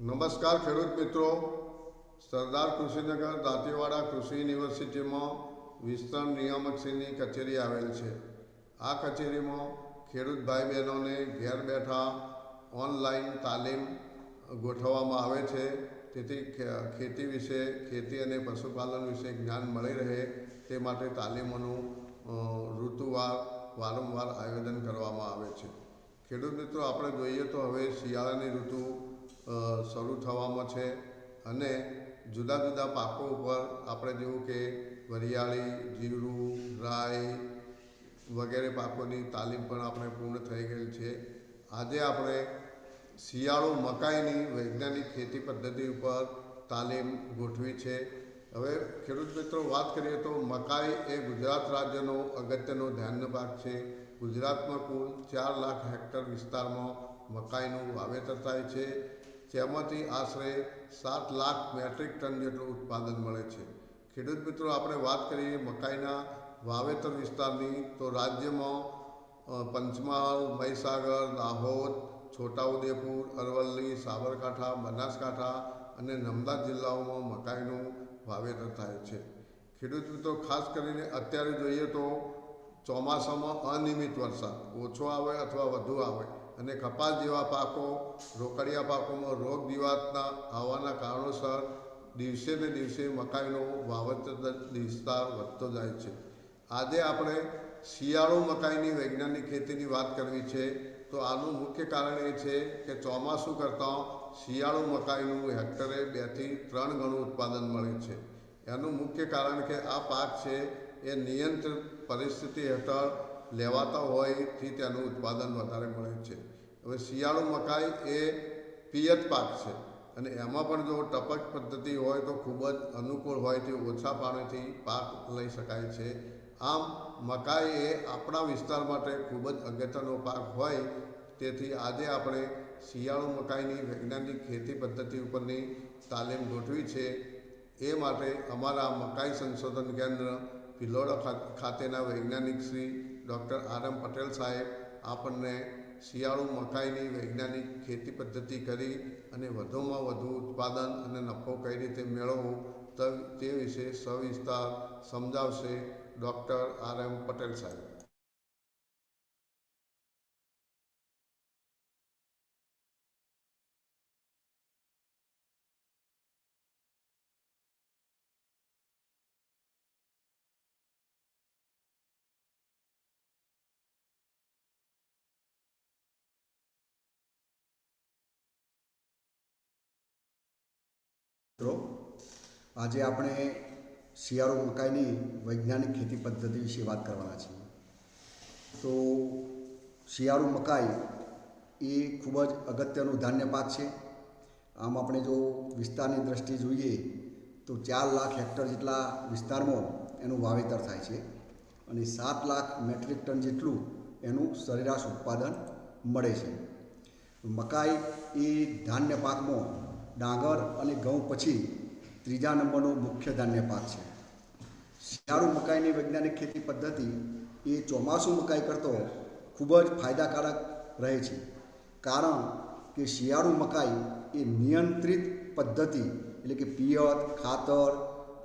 નમસ્કાર ખેડૂત મિત્રો. સરદાર કૃષિનગર દાંતીવાડા કૃષિ યુનિવર્સિટીમાં વિસ્તરણ નિયામકશ્રીની કચેરી આવેલ છે. આ કચેરીમાં ખેડૂત ભાઈ બહેનોને ઘેર બેઠા ઓનલાઈન તાલીમ ગોઠવવામાં આવે છે. તેથી ખેતી વિશે, ખેતી અને પશુપાલન વિશે જ્ઞાન મળી રહે તે માટે તાલીમોનું ઋતુવાર, વારંવાર આયોજન કરવામાં આવે છે. ખેડૂત મિત્રો, આપણે જોઈએ તો હવે શિયાળાની ઋતુ શરૂ થવામાં છે અને જુદા જુદા પાકો ઉપર આપણે જેવું કે વરિયાળી, જીરું, રાઈ વગેરે પાકોની તાલીમ પણ આપણે પૂર્ણ થઈ ગયેલ છે. આજે આપણે શિયાળુ મકાઈની વૈજ્ઞાનિક ખેતી પદ્ધતિ ઉપર તાલીમ ગોઠવી છે. હવે ખેડૂત મિત્રો વાત કરીએ તો મકાઈ એ ગુજરાત રાજ્યનો અગત્યનો ધ્યાનનો ભાગ છે. ગુજરાતમાં કુલ ચાર લાખ હેક્ટર વિસ્તારમાં મકાઈનું વાવેતર થાય છે. જેમાંથી આશરે સાત લાખ મેટ્રિક ટન જેટલું ઉત્પાદન મળે છે. ખેડૂત મિત્રો, આપણે વાત કરીએ મકાઈના વાવેતર વિસ્તારની, તો રાજ્યમાં પંચમહાલ, મહીસાગર, દાહોદ, છોટાઉદેપુર, અરવલ્લી, સાબરકાંઠા, બનાસકાંઠા અને નર્મદા જિલ્લાઓમાં મકાઈનું વાવેતર થાય છે. ખેડૂત મિત્રો, ખાસ કરીને અત્યારે જોઈએ તો ચોમાસામાં અનિયમિત વરસાદ, ઓછો આવે અથવા વધુ આવે. અને કપાસ જેવા પાકો, રોકડિયા પાકોમાં રોગ જીવાતના આવવાના કારણોસર દિવસે ને દિવસે મકાઈનો વાવેતર વિસ્તાર વધતો જાય છે. આજે આપણે શિયાળુ મકાઈની વૈજ્ઞાનિક ખેતીની વાત કરવી છે, તો આનું મુખ્ય કારણ એ છે કે ચોમાસું કરતાં શિયાળુ મકાઈનું હેક્ટરે બેથી ત્રણ ગણું ઉત્પાદન મળે છે. એનું મુખ્ય કારણ કે આ પાક છે, એ નિયંત્રિત પરિસ્થિતિ હેઠળ લેવાતા હોયથી તેનું ઉત્પાદન વધારે મળે છે. હવે શિયાળુ મકાઈ એ પિયત પાક છે અને એમાં પણ જો ટપક પદ્ધતિ હોય તો ખૂબ જ અનુકૂળ હોય તે ઓછા પાણીથી પાક લઈ શકાય છે. આમ મકાઈ એ આપણા વિસ્તાર માટે ખૂબ જ અગત્યનો પાક હોય તેથી આજે આપણે શિયાળુ મકાઈની વૈજ્ઞાનિક ખેતી પદ્ધતિ ઉપરની તાલીમ ગોઠવી છે. એ માટે અમારા મકાઈ સંશોધન કેન્દ્ર ભિલોડા ખાતેના વૈજ્ઞાનિક Shri doctor R M Patel સાહેબ આપણને શિયાળુ મકાઈની વૈજ્ઞાનિક ખેતી પદ્ધતિ કરી અને વધુમાં વધુ ઉત્પાદન અને નફો કઈ રીતે મેળવવો ત- વિશે સવિસ્તાર સમજાવશે ડૉક્ટર આર એમ પટેલ સાહેબ. મિત્રો, આજે આપણે શિયાળુ મકાઈની વૈજ્ઞાનિક ખેતી પદ્ધતિ વિશે વાત કરવાના છીએ. તો શિયાળુ મકાઈ એ ખૂબ જ અગત્યનું ધાન્ય પાક છે. આમ આપણે જો વિસ્તારની દ્રષ્ટિએ જોઈએ તો ચાર લાખ હેક્ટર જેટલા વિસ્તારમાં એનું વાવેતર થાય છે અને સાત લાખ મેટ્રિક ટન જેટલું એનું સરેરાશ ઉત્પાદન મળે છે. મકાઈ એ ધાન્ય પાકમાં ડાંગર અને ઘઉં પછી ત્રીજા નંબરનો મુખ્ય ધાન્ય પાક છે. શિયાળુ મકાઈની વૈજ્ઞાનિક ખેતી પદ્ધતિ એ ચોમાસું મકાઈ કરતો ખૂબ જ ફાયદાકારક રહે છે. કારણ કે શિયાળુ મકાઈ એ નિયંત્રિત પદ્ધતિ એટલે કે પિયત, ખાતર,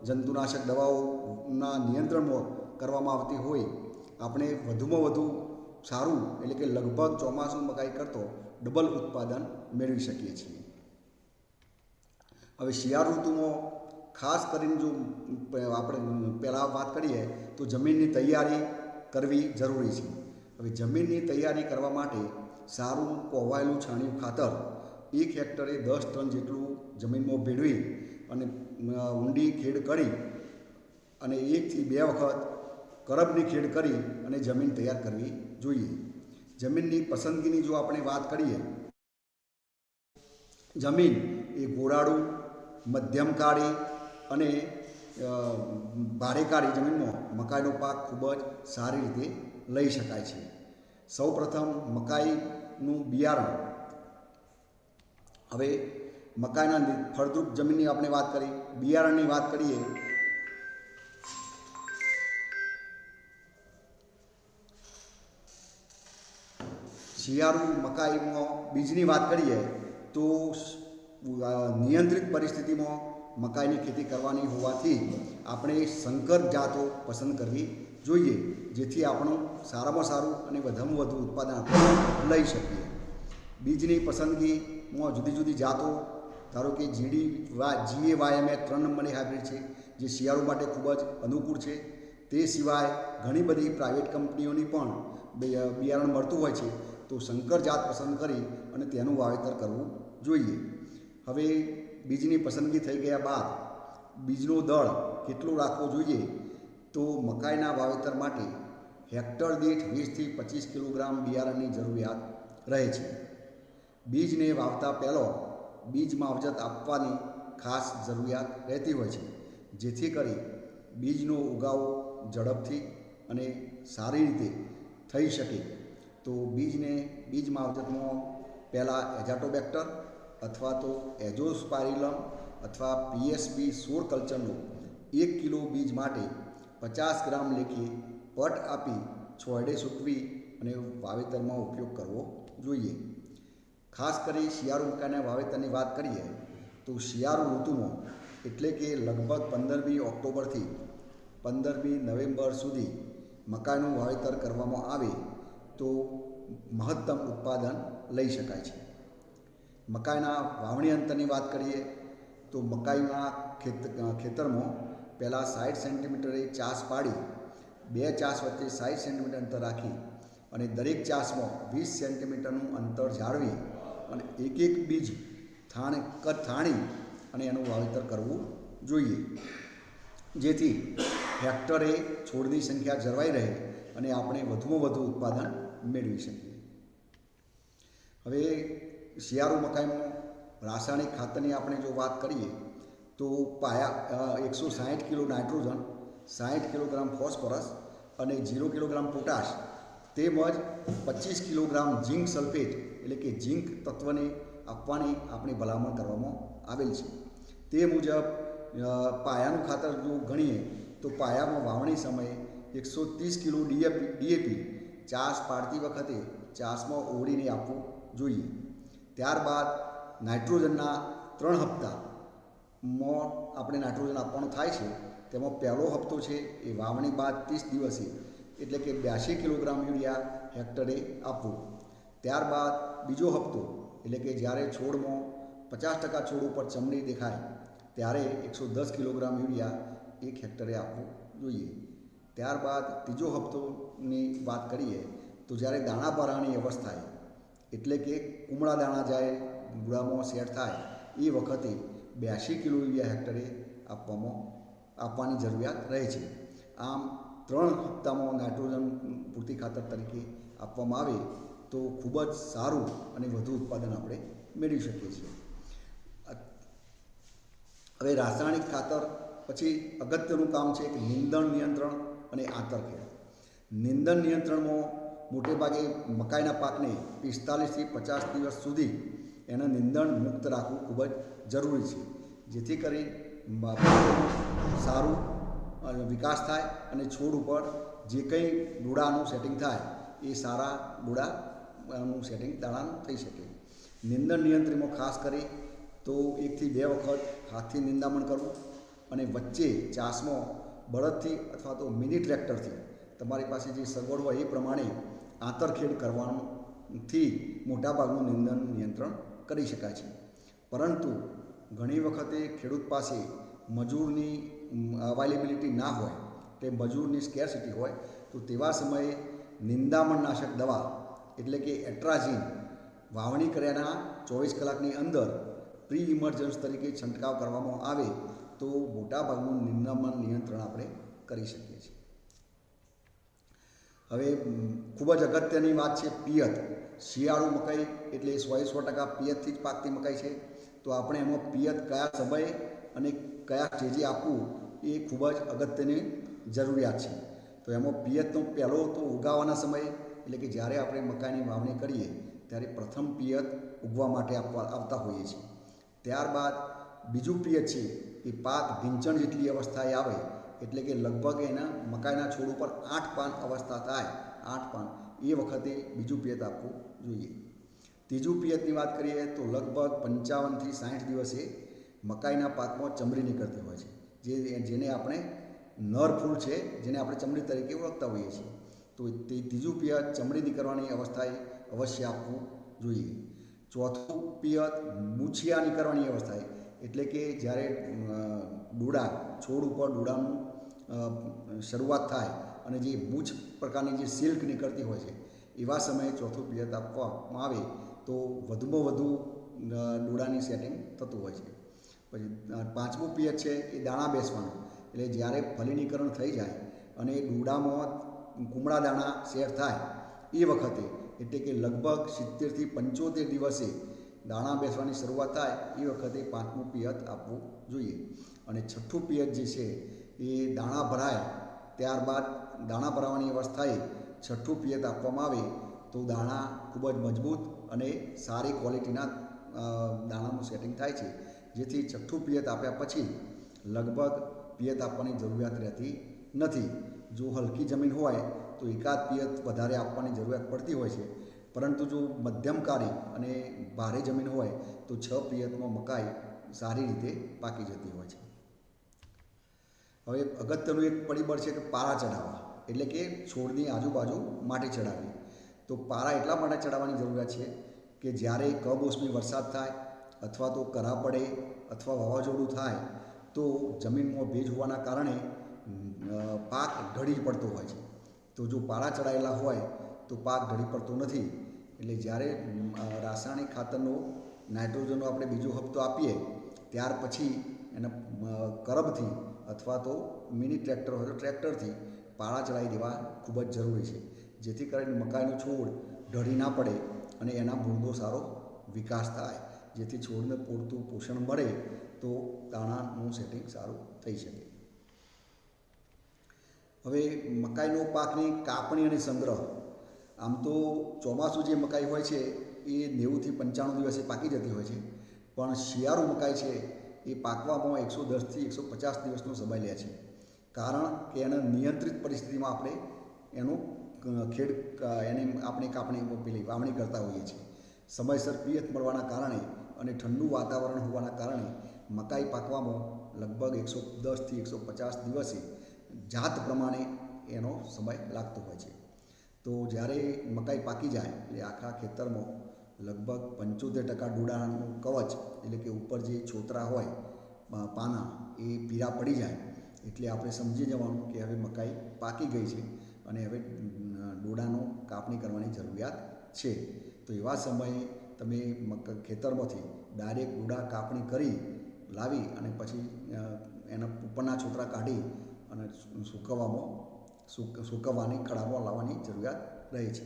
જંતુનાશક દવાઓના નિયંત્રણમાં કરવામાં આવતી હોય. આપણે વધુમાં વધુ સારું એટલે કે લગભગ ચોમાસું મકાઈ કરતો ડબલ ઉત્પાદન મેળવી શકીએ છીએ. હવે શિયાળ ઋતુમાં ખાસ કરીને જો આપણે પહેલાં વાત કરીએ તો જમીનની તૈયારી કરવી જરૂરી છે. હવે જમીનની તૈયારી કરવા માટે સારું કોવાયેલું છાણિયું ખાતર એક હેક્ટરે દસ ટન જેટલું જમીનમાં ભેળવી અને ઊંડી ખેડ કરી અને એકથી બે વખત કરબની ખેડ કરી અને જમીન તૈયાર કરવી જોઈએ. જમીનની પસંદગીની જો આપણે વાત કરીએ, જમીન એ ગોળાળું મધ્યમ કાળી અને ભારે કાળી જમીનમાં મકાઈનો પાક ખૂબ જ સારી રીતે લઈ શકાય છે. સૌપ્રથમ મકાઈનું બિયારણ. હવે મકાઈના ફળદ્રુપ જમીનની આપણે વાત કરી, બિયારણની વાત કરીએ. શિયાળુ મકાઈમાં બીજની વાત કરીએ તો નિયંત્રિત પરિસ્થિતિમાં મકાઈની ખેતી કરવાની હોવાથી આપણે સંકર જાતો પસંદ કરવી જોઈએ, જેથી આપણું સારામાં સારું અને વધારેમાં વધુ ઉત્પાદન આપણે લઈ શકીએ. બીજની પસંદગીમાં જુદી જુદી જાતો, ધારો કે જીડી વા જીએ વાયમે ત્રણ નંબરની હાઇબ્રિડ છે, જે શિયાળો માટે ખૂબ જ અનુકૂળ છે. તે સિવાય ઘણી બધી પ્રાઇવેટ કંપનીઓની પણ બિયારણ મળતું હોય છે, તો સંકર જાત પસંદ કરી અને તેનું વાવેતર કરવું જોઈએ. હવે બીજની પસંદગી થઈ ગયા બાદ બીજનો દળ કેટલો રાખવો જોઈએ તો મકાઈના વાવેતર માટે હેક્ટર દીઠ વીસથી પચીસ કિલોગ્રામ બિયારણની જરૂરિયાત રહે છે. બીજને વાવતા પહેલાં બીજ માવજત આપવાની ખાસ જરૂરિયાત રહેતી હોય છે, જેથી કરી બીજનો ઉગાવો ઝડપથી અને સારી રીતે થઈ શકે. તો બીજને બીજ માવજતમાં પહેલાં એઝાટોબેક્ટર અથવા તો એઝોસ્પારિલમ અથવા પીએસબી સોળ કલ્ચરનો એક કિલો બીજ માટે પચાસ ગ્રામ લેખે પટ આપી છોડે સૂકવી અને વાવેતરમાં ઉપયોગ કરવો જોઈએ. ખાસ કરી શિયાળુ મકાના વાવેતરની વાત કરીએ, તો શિયાળુ ઋતુમાં એટલે કે લગભગ પંદરમી ઓક્ટોબરથી પંદરમી નવેમ્બર સુધી મકાઈનું વાવેતર કરવામાં આવે તો મહત્તમ ઉત્પાદન લઈ શકાય છે. મકાઈના વાવણી અંતરની વાત કરીએ, તો મકાઈના ખેત, ખેતરમાં પહેલાં સાઠ સેન્ટીમીટરે ચાસ પાડી, બે ચાસ વચ્ચે સાઠ સેન્ટીમીટર અંતર રાખી અને દરેક ચાસમાં વીસ સેન્ટીમીટરનું અંતર જાળવી અને એક એક બીજ થાણ થાણી અને એનું વાવેતર કરવું જોઈએ. જેથી હેક્ટરે છોડની સંખ્યા જળવાઈ રહે અને આપણે વધુમાં વધુ ઉત્પાદન મેળવી શકીએ. હવે શિયાળુ મકાઈમાં રાસાયણિક ખાતરની આપણે જો વાત કરીએ, તો પાયા એકસો સાહીઠ કિલો નાઇટ્રોજન, સાહીઠ કિલોગ્રામ ફોસ્ફરસ અને જીરો કિલોગ્રામ પોટાશ તેમજ પચીસ કિલોગ્રામ ઝીંક સલ્ફેટ એટલે કે ઝીંક તત્વને આપવાની આપણી ભલામણ કરવામાં આવેલ છે. તે મુજબ પાયાનું ખાતર જો ગણીએ, તો પાયામાં વાવણી સમયે એકસો ત્રીસ કિલો ડીએપી ડીએપી ચાસ પાડતી વખતે ચાસમાં ઓળીને આપવું જોઈએ. ત્યારબાદ નાઇટ્રોજનના ત્રણ હપ્તામાં આપણે નાઇટ્રોજન આપવાનું થાય છે, તેમાં પહેલો હપ્તો છે એ વાવણી બાદ ત્રીસ દિવસે, એટલે કે બ્યાસી કિલોગ્રામ યુરિયા હેક્ટરે આપવું. ત્યારબાદ બીજો હપ્તો, એટલે કે જ્યારે છોડમાં પચાસ ટકા છોડ ઉપર ચમડી દેખાય, ત્યારે એકસો દસ કિલોગ્રામ યુરિયા એક હેક્ટરે આપવું જોઈએ. ત્યારબાદ ત્રીજો હપ્તોની વાત કરીએ, તો જ્યારે દાણા પરાણી અવસ્થાએ એટલે કે કુમળા દાણા જાય, ગુડામાં સેટ થાય, એ વખતે બ્યાસી કિલો યુરિયા હેક્ટરે આપવામાં, આપવાની જરૂરિયાત રહે છે. આમ ત્રણ હપ્તામાં નાઇટ્રોજન પૂરતી ખાતર તરીકે આપવામાં આવે તો ખૂબ જ સારું અને વધુ ઉત્પાદન આપણે મેળવી શકીએ છીએ. હવે રાસાયણિક ખાતર, પછી અગત્યનું કામ છે કે નિંદણ નિયંત્રણ અને આંતરખેડ નિંદણ નિયંત્રણમાં મોટે ભાગે મકાઈના પાકને પિસ્તાલીસથી પચાસ દિવસ સુધી એના નિંદણ મુક્ત રાખવું ખૂબ જ જરૂરી છે. જેથી કરી સારું વિકાસ થાય અને છોડ ઉપર જે કંઈ ડોળાનું સેટિંગ થાય એ સારા ડોળાનું સેટિંગ દાણાનું થઈ શકે. નિંદણ નિયંત્રણમાં ખાસ કરી તો એકથી બે વખત હાથથી નિંદામણ કરવું અને વચ્ચે ચાસમાં બળદથી અથવા તો મિની ટ્રેક્ટરથી તમારી પાસે જે સગવડ હોય એ પ્રમાણે આંતરખેડ કરવાથી મોટાભાગનું નિંદણ નિયંત્રણ કરી શકાય છે. પરંતુ ઘણી વખતે ખેડૂત પાસે મજૂરની અવાઇલેબિલિટી ના હોય, કે મજૂરની સ્કેરસિટી હોય, તો તેવા સમયે નિંદામણનાશક દવા, એટલે કે એટ્રાઝીન વાવણી કર્યાના ચોવીસ કલાકની અંદર પ્રી ઇમરજન્સ તરીકે છંટકાવ કરવામાં આવે, તો મોટાભાગનું નિંદામણ નિયંત્રણ આપણે કરી શકીએ છીએ. હવે ખૂબ જ અગત્યની વાત છે પિયત. શિયાળુ મકાઈ એટલે સો સો ટકા પિયતથી જ પાકતી મકાઈ છે. તો આપણે એમાં પિયત કયા સમયે અને કયા સ્ટેજે આપવું એ ખૂબ જ અગત્યની જરૂરિયાત છે. તો એમાં પિયતનો પહેલો તો ઉગાવાના સમયે, એટલે કે જ્યારે આપણે મકાઈની વાવણી કરીએ, ત્યારે પ્રથમ પિયત ઉગવા માટે આપવા આવતા હોઈએ છીએ. ત્યારબાદ બીજું પિયત છે એ પાક ભીંચણ જેટલી અવસ્થાએ આવે એટલે કે લગભગ એના મકાઈના છોડ ઉપર આઠ પાન અવસ્થા થાય, આઠ પાન. એ વખતે બીજું પિયત આપવું જોઈએ. ત્રીજું પિયતની વાત કરીએ તો લગભગ પંચાવનથી સાઠ દિવસે મકાઈના પાકમાં ચમરી નીકળતી હોય છે. જે જેને આપણે નર ફૂલ છે, જેને આપણે ચમડી તરીકે ઓળખતા હોઈએ છીએ. તો તે ત્રીજું પિયત ચમડી નીકળવાની અવસ્થાએ અવશ્ય આપવું જોઈએ. ચોથું પિયત મૂછિયા નીકળવાની અવસ્થાએ. એટલે કે જ્યારે ડોડા, છોડ ઉપર ડૂડાનું શરૂઆત થાય અને જે મૂછ પ્રકારની જે સિલ્ક નીકળતી હોય છે, એવા સમયે ચોથું પિયત આપવામાં આવે તો વધુમાં વધુ ડોડાની સેટિંગ થતું હોય છે. પછી પાંચમું પિયત છે એ દાણા બેસવાનું. એટલે જ્યારે ફલિનીકરણ થઈ જાય અને ડોડામાં કુમળા દાણા શેર થાય, એ વખતે એટલે કે લગભગ સિત્તેરથી પંચોતેર દિવસે દાણા બેસવાની શરૂઆત થાય, એ વખતે પાંચમું પિયત આપવું જોઈએ. અને છઠ્ઠું પિયત જે છે એ દાણા ભરાય, ત્યારબાદ દાણા ભરાવાની અવસ્થાએ છઠ્ઠું પિયત આપવામાં આવે તો દાણા ખૂબ જ મજબૂત અને સારી ક્વોલિટીના દાણાનું સેટિંગ થાય છે. જેથી છઠ્ઠું પિયત આપ્યા પછી લગભગ પિયત આપવાની જરૂરિયાત રહેતી નથી. જો હલકી જમીન હોય તો એકાદ પિયત વધારે આપવાની જરૂરિયાત પડતી હોય છે. પરંતુ જો મધ્યમકારી અને ભારે જમીન હોય તો છ પિયતમાં મકાઈ સારી રીતે પાકી જતી હોય છે. હવે અગત્યનું એક પરિબળ છે કે પારા ચડાવવા એટલે કે છોડની આજુબાજુ માટી ચડાવવી તો પારા એટલા માટે ચડાવવાની જરૂરિયાત છે કે જ્યારે કમોસમી વરસાદ થાય અથવા તો કરા પડે અથવા વાવાઝોડું થાય, તો જમીનમાં ભેજ હોવાના કારણે પાક ઢળી પડતો હોય છે. તો જો પારા ચડાયેલા હોય, તો પાક ઢળી પડતો નથી. એટલે જ્યારે રાસાયણિક ખાતરનો, નાઇટ્રોજનનો આપણે બીજો હપ્તો આપીએ, ત્યાર પછી એને કરબથી અથવા તો મિની ટ્રેક્ટર હોય તો ટ્રેક્ટરથી પાળા ચડાવી દેવા ખૂબ જ જરૂરી છે. જેથી કરીને મકાઈનો છોડ ઢળી ના પડે અને એના ભૂંગો સારો વિકાસ થાય. જેથી છોડને પૂરતું પોષણ મળે તો દાણાનું સેટિંગ સારું થઈ શકે. હવે મકાઈનો પાકની કાપણી અને સંગ્રહ. આમ તો ચોમાસું જે મકાઈ હોય છે, એ નેવુંથી પંચાણું દિવસે પાકી જતી હોય છે. પણ શિયાળુ મકાઈ છે એ પાકવામાં એકસો દસથી એકસો પચાસ દિવસનો સમય લે છે. કારણ કે એને નિયંત્રિત પરિસ્થિતિમાં આપણે એનું ખેડ, એને આપણે કાપણી પેલી વાવણી કરતા હોઈએ છીએ. સમયસર પિયત મળવાના કારણે અને ઠંડુ વાતાવરણ હોવાના કારણે મકાઈ પાકવામાં લગભગ એકસો દસથી એકસો પચાસ દિવસે જાત પ્રમાણે એનો સમય લાગતો હોય છે. તો જ્યારે મકાઈ પાકી જાય એટલે આખા ખેતરમાં લગભગ પંચોતેર ટકા ડૂડાનું કવચ એટલે કે ઉપર જે છોતરા હોય પાના, એ પીળા પડી જાય. એટલે આપણે સમજી જવાનું કે હવે મકાઈ પાકી ગઈ છે અને હવે ડોડાનો કાપણી કરવાની જરૂરિયાત છે. તો એવા સમયે તમે મક, ખેતરમાંથી ડાયરેક્ટ ડોડા કાપણી કરી લાવી અને પછી એના ઉપરના છોતરા કાઢી અને સૂકવવામાં, સૂક, સૂકવવાની કળામાં લાવવાની જરૂરિયાત રહે છે.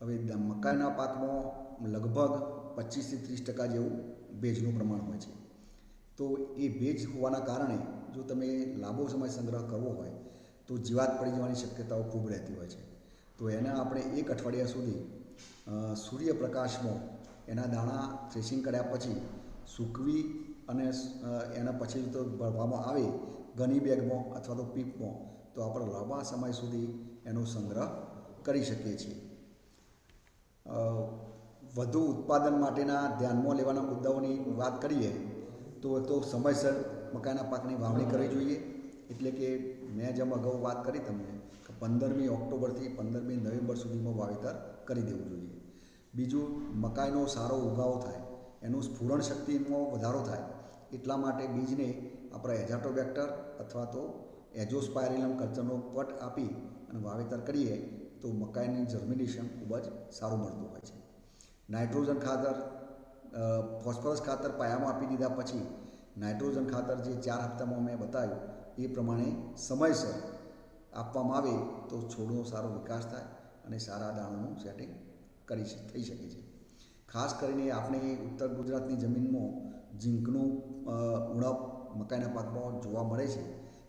હવે મકાઈના પાકમાં લગભગ પચીસથી ત્રીસ ટકા જેવું ભેજનું પ્રમાણ હોય છે. તો એ ભેજ હોવાના કારણે જો તમે લાંબો સમય સંગ્રહ કરવો હોય, તો જીવાત પડી જવાની શક્યતાઓ ખૂબ રહેતી હોય છે. તો એના આપણે એક અઠવાડિયા સુધી સૂર્યપ્રકાશમાં એના દાણા થ્રેસિંગ કર્યા પછી સૂકવી અને એના પછી તો ભરવામાં આવે ગની બેગમાં અથવા તો પીપમાં, તો આપણે લાંબા સમય સુધી એનો સંગ્રહ કરી શકીએ છીએ. વધુ ઉત્પાદન માટેના ધ્યાનમાં લેવાના મુદ્દાઓની વાત કરીએ, તો તો સમયસર મકાઈના પાકની વાવણી કરવી જોઈએ. એટલે કે મેં જેમ અગાઉ વાત કરી તમને કે પંદરમી ઓક્ટોબરથી પંદરમી નવેમ્બર સુધીમાં વાવેતર કરી દેવું જોઈએ. બીજું, મકાઈનો સારો ઉગાવો થાય, એનું સ્ફુરણ શક્તિમાં વધારો થાય, એટલા માટે બીજને આપણે એઝાટોબેક્ટર અથવા તો એઝોસ્પાયરિલમ કલ્ચરનો પટ આપી અને વાવેતર કરીએ, તો મકાઈની જર્મિનેશન ખૂબ જ સારું મળતું હોય છે. નાઇટ્રોજન ખાતર ફોસ્ફરસ ખાતર પાયામાં આપી દીધા પછી નાઇટ્રોજન ખાતર જે ચાર હપ્તામાં મેં બતાવ્યું, એ પ્રમાણે સમયસર આપવામાં આવે તો છોડનો સારો વિકાસ થાય અને સારા દાણાનું સેટિંગ કરી થઈ શકે છે. ખાસ કરીને આપણે ઉત્તર ગુજરાતની જમીનમાં ઝીંકનું ઉણપ મકાઈના પાકમાં જોવા મળે છે,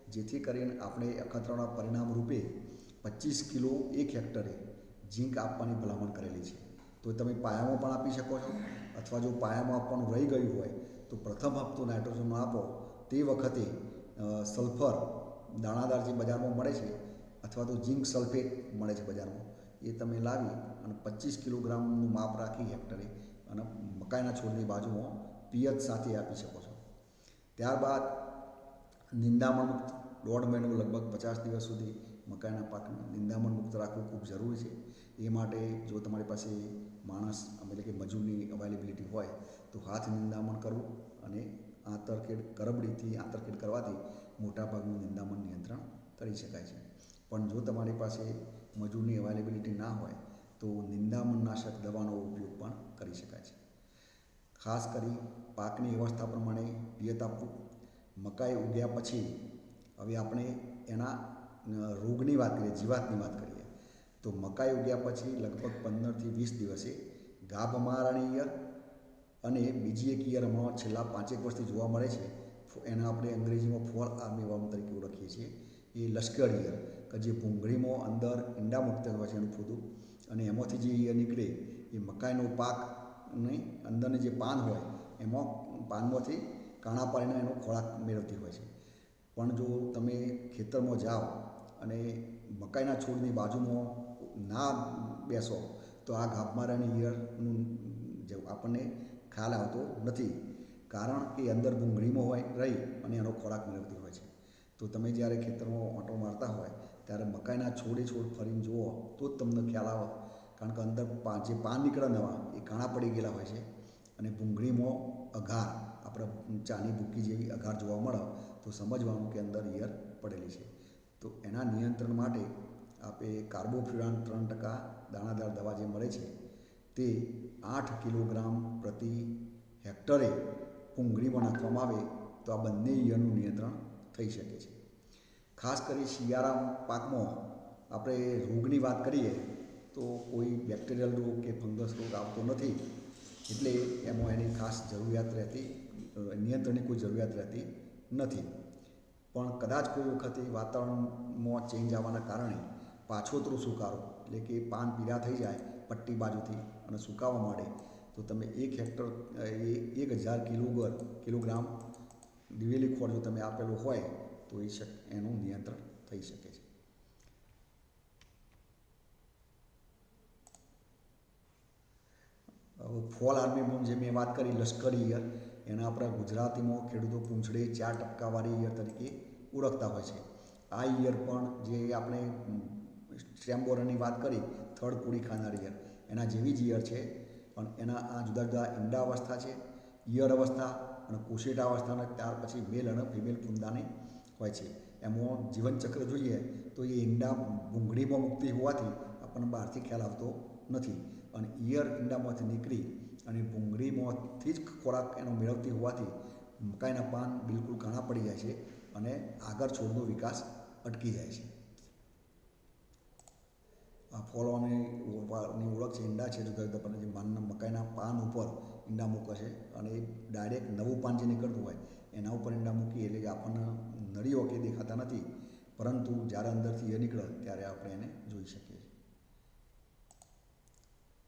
જેથી કરીને આપણે અખતરાના પરિણામ રૂપે પચીસ કિલો એક હેક્ટરે ઝીંક આપવાની ભલામણ કરેલી છે. તો તમે પાયામાં પણ આપી શકો છો. અથવા જો પાયામાં આપવાનું રહી ગયું હોય, તો પ્રથમ હપ્તો નાઇટ્રોજનનો આપો. તે વખતે સલ્ફર દાણાદાર જે બજારમાં મળે છે, અથવા તો ઝીંક સલ્ફેટ મળે છે બજારમાં, એ તમે લાવી અને પચીસ કિલોગ્રામનું માપ રાખી હેક્ટરે અને મકાઈના છોડની બાજુમાં પિયત સાથે આપી શકો છો. ત્યારબાદ, નિંદામણ મુક્ત, દોઢ મહિનો લગભગ પચાસ દિવસ સુધી મકાઈના પાકને નિંદામણ મુક્ત રાખવું ખૂબ જરૂરી છે. એ માટે જો તમારી પાસે માણસ એટલે કે મજૂરની અવેલેબિલિટી હોય, તો હાથ નિંદામણ કરવું અને આંતરખેડ કરબડીથી આંતરખેડ કરવાથી મોટાભાગનું નિંદામણ નિયંત્રણ કરી શકાય છે. પણ જો તમારી પાસે મજૂરની અવેલેબિલિટી ના હોય, તો નિંદામણનાશક દવાનો ઉપયોગ પણ કરી શકાય છે. ખાસ કરી પાકની અવસ્થા પ્રમાણે પિયત આપવું. મકાઈ ઉગ્યા પછી, હવે આપણે એના રોગની વાત કરીએ, જીવાતની વાત કરીએ. તો મકાઈ ઉગ્યા પછી લગભગ પંદરથી વીસ દિવસે ગાભ મહારાણી ઈયર અને બીજી એક ઈયરમાં છેલ્લા પાંચેક વર્ષથી જોવા મળે છે એને આપણે અંગ્રેજીમાં ફોર આર્મી વર્મ તરીકે ઓળખીએ છીએ. એ લશ્કર ઈયર, કે જે ભૂંગળીમાં અંદર ઈંડા મુક્ત હોય છે એનું ફૂદું અને એમાંથી જે ઈયર નીકળે એ મકાઈનો પાકની અંદરની જે પાન હોય એમાં પાનમાંથી કાણા પાડીને એનો ખોરાક મેળવતી હોય છે. પણ જો તમે ખેતરમાં જાઓ અને મકાઈના છોડની બાજુમાં ના બેસો, તો આ ગાભમારાની ઈયળનું જે આપણને ખ્યાલ આવતો નથી, કારણ કે અંદર ભૂંગળીમાં હોય, રહી અને એનો ખોરાક મેળવતી હોય છે. તો તમે જ્યારે ખેતરમાં ઓટો મારતા હોય, ત્યારે મકાઈના છોડે છોડ ફરીને જુઓ, તો જ તમને ખ્યાલ આવે. કારણ કે અંદર જે પાન નીકળે નવા એ કાણા પડી ગયેલા હોય છે. અને ભૂંગળીમાં અઘાર, આપણે ચાની ભૂકી જેવી અઘાર જોવા મળે, તો સમજવાનું કે અંદર ઈયર પડેલી છે. તો એના નિયંત્રણ માટે આપણે કાર્બોફ્યુરાન ત્રણ ટકા દાણાદાર દવા જે મળે છે, તે આઠ કિલોગ્રામ પ્રતિ હેક્ટરે ભૂંગળીમાં નાખવામાં આવે તો આ બંને ઈયળનું નિયંત્રણ થઈ શકે છે. ખાસ કરી શિયાળા પાકમાં આપણે રોગની વાત કરીએ તો કોઈ બેક્ટેરિયલ રોગ કે ફંગસ રોગ આવતો નથી, એટલે એમાં એની ખાસ જરૂરિયાત રહેતી, નિયંત્રણની કોઈ જરૂરિયાત રહેતી નથી. પણ કદાચ કોઈ વખતે વાતાવરણમાં ચેન્જ આવવાના કારણે પાછોતરો સુકારો. એટલે કે પાન પીળા થઈ જાય, પટ્ટી બાજુથી અને સુકાવા માંડે. તો તમે એક હેક્ટર એ એક હજાર કિલોગર કિલોગ્રામ દિવેલી ખોળ જો તમે આપેલો હોય, તો એ એનું નિયંત્રણ થઈ શકે છે. ફોલ આર્મીમાં જે મેં વાત કરી, લશ્કરી ઈયર, એના આપણા ગુજરાતીમાં ખેડૂતો પૂંછડે, ચાર ટપકાવાળી ઈયર તરીકે ઓળખતા હોય છે. આ ઈયર પણ જે આપણે સ્ટેમ્બોરની વાત કરી થર્ડ પૂરી ખાનાર ઈયર. એના જેવી જ ઈયર છે, પણ એના આ જુદા જુદા ઈંડા અવસ્થા છે, ઈયર અવસ્થા અને કોશેટા અવસ્થાના ત્યાર પછી મેલ અને ફિમેલ કુંદાની હોય છે. એમાં જીવનચક્ર જોઈએ તો એ ઈંડા ભૂંગળીમાં મુક્તિ હોવાથી આપણને બહારથી ખ્યાલ આવતો નથી. અને ઈયર ઈંડામાંથી નીકળી અને ભૂંગળીમાંથી જ ખોરાક એનો મેળવતી હોવાથી મકાઈના પાન બિલકુલ કાણા પડી જાય છે અને આગળ છોડનો વિકાસ અટકી જાય છે. ફોલોની ની ઓળખ છે, ઈંડા છે જુદા જુદા પણ જે માનના મકાઈના પાન ઉપર ઈંડા મૂકે છે અને એ ડાયરેક્ટ નવું પાન જે નીકળતું હોય, એના ઉપર ઈંડા મૂકી એટલે આપણને નળીઓ કે દેખાતા નથી. પરંતુ જ્યારે અંદરથી એ નીકળે, ત્યારે આપણે એને જોઈ શકીએ છીએ.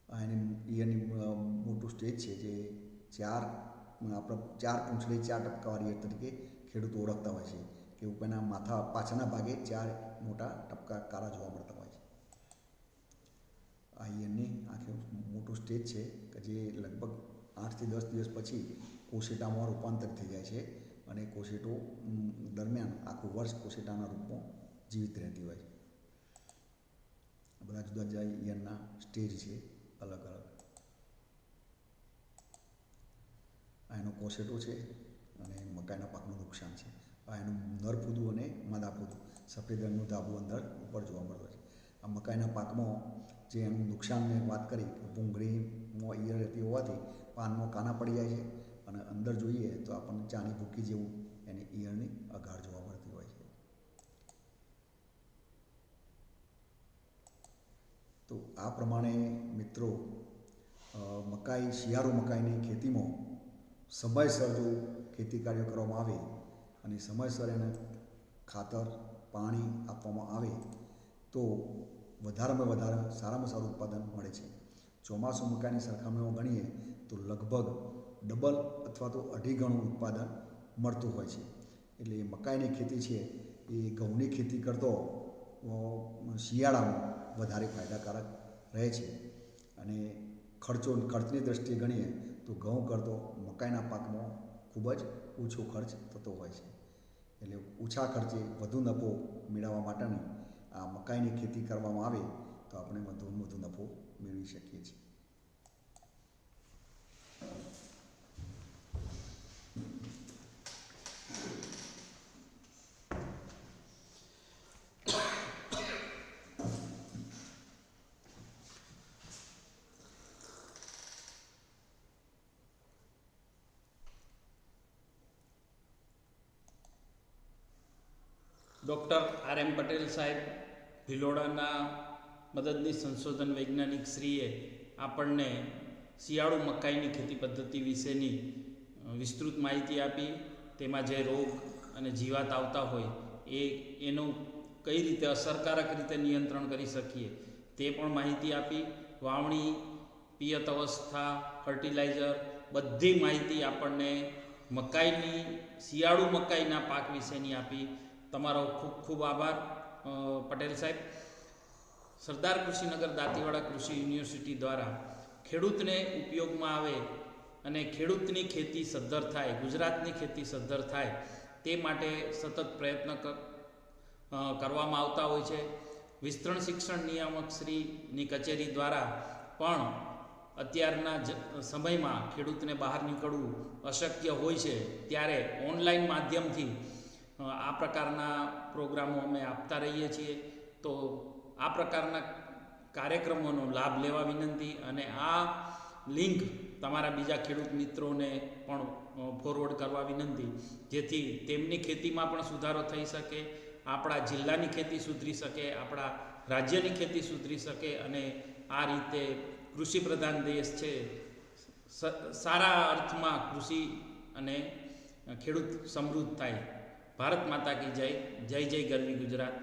એની ઈયરની મોટું સ્ટેજ છે જે ચાર, આપણે ચાર પૂંછડી, ચાર ટપકાવાળી તરીકે ખેડૂતો ઓળખતા હોય છે. કે ઉપરના માથા, પાછળના ભાગે ચાર મોટા ટપકા કારા જોવા મળતા હોય છે આ ઈયરની આખી મોટું સ્ટેજ છે કે જે લગભગ આઠથી દસ દિવસ પછી કોશેટામાં રૂપાંતર થઈ જાય છે અને કોશેટો દરમિયાન આખું વર્ષ કોશેટાના રૂપમાં જીવિત રહેતી હોય છે. બધા જુદા જુદા ઈયરના સ્ટેજ છે, અલગ અલગ. આ એનો કોશેટો છે અને મકાઈના પાકનું નુકસાન છે. આ એનું નર ફૂદું અને માદા પૂદું સફેદ રંગનું ધાબું અંદર ઉપર જોવા મળતું છે. આ મકાઈના પાકમાં જે એનું નુકસાનની વાત કરી કે ભૂંગળીમાં ઈયળ રહેતી હોવાથી પાનમાં કાના પડી જાય છે અને અંદર જોઈએ તો આપણને ચાની ભૂકી જેવું એની ઈયળની અઘાર જોવા મળતી હોય છે. તો આ પ્રમાણે મિત્રો મકાઈ, શિયાળુ મકાઈની ખેતીમાં સમયસર જો ખેતી કાર્ય કરવામાં આવે અને સમયસર એને ખાતર, પાણી આપવામાં આવે તો વધારેમાં વધારે સારામાં સારું ઉત્પાદન મળે છે. ચોમાસું મકાઈની સરખામણીમાં ગણીએ તો લગભગ ડબલ અથવા તો અઢી ગણું ઉત્પાદન મળતું હોય છે. એટલે મકાઈની ખેતી છે, એ ઘઉંની ખેતી કરતો શિયાળામાં વધારે ફાયદાકારક રહે છે. અને ખર્ચો, ખર્ચની દ્રષ્ટિએ ગણીએ તો ઘઉં કરતો મકાઈના પાકમાં ખૂબ જ ઓછો ખર્ચ થતો હોય છે. એટલે ઓછા ખર્ચે વધુ નફો મેળવવા માટેની આ મકાઈની ખેતી કરવામાં આવે તો આપણે વધુમાં વધુ નફો મેળવી શકીએ છીએ. ડૉક્ટર આર એમ પટેલ સાહેબ ભિલોડાના મદદની સંશોધન વૈજ્ઞાનિક શ્રીએ આપણને શિયાળુ મકાઈની ખેતી પદ્ધતિ વિશેની વિસ્તૃત માહિતી આપી. તેમાં જે રોગ અને જીવાત આવતા હોય એ, એનું કઈ રીતે અસરકારક રીતે નિયંત્રણ કરી શકીએ તે પણ માહિતી આપી. વાવણી, પિયત અવસ્થા, ફર્ટિલાઇઝર બધી માહિતી આપણને મકાઈની, શિયાળુ મકાઈના પાક વિશેની આપી. તમારો ખૂબ ખૂબ આભાર. પટેલ સાહેબ, સરદાર કૃષિનગર દાંતીવાડા કૃષિ યુનિવર્સિટી દ્વારા ખેડૂતને ઉપયોગમાં આવે અને ખેડૂતની ખેતી સદ્ધર થાય, ગુજરાતની ખેતી સદ્ધર થાય, તે માટે સતત પ્રયત્ન કરવામાં આવતા હોય છે. વિસ્તરણ શિક્ષણ નિયામક શ્રીની કચેરી દ્વારા પણ અત્યારના સમયમાં ખેડૂતને બહાર નીકળવું અશક્ય હોય છે. ત્યારે ઓનલાઈન માધ્યમથી આ પ્રકારના પ્રોગ્રામો અમે આપતા રહીએ છીએ. તો આ પ્રકારના કાર્યક્રમોનો લાભ લેવા વિનંતી અને આ લિંક તમારા બીજા ખેડૂત મિત્રોને પણ ફોરવર્ડ કરવા વિનંતી. જેથી તેમની ખેતીમાં પણ સુધારો થઈ શકે, આપણા જિલ્લાની ખેતી સુધરી શકે, આપણા રાજ્યની ખેતી સુધરી શકે અને આ રીતે કૃષિ પ્રધાન દેશ છે સારા અર્થમાં કૃષિ અને ખેડૂત સમૃદ્ધ થાય. ભારત માતા કી જય જય જય ગરવી ગુજરાત.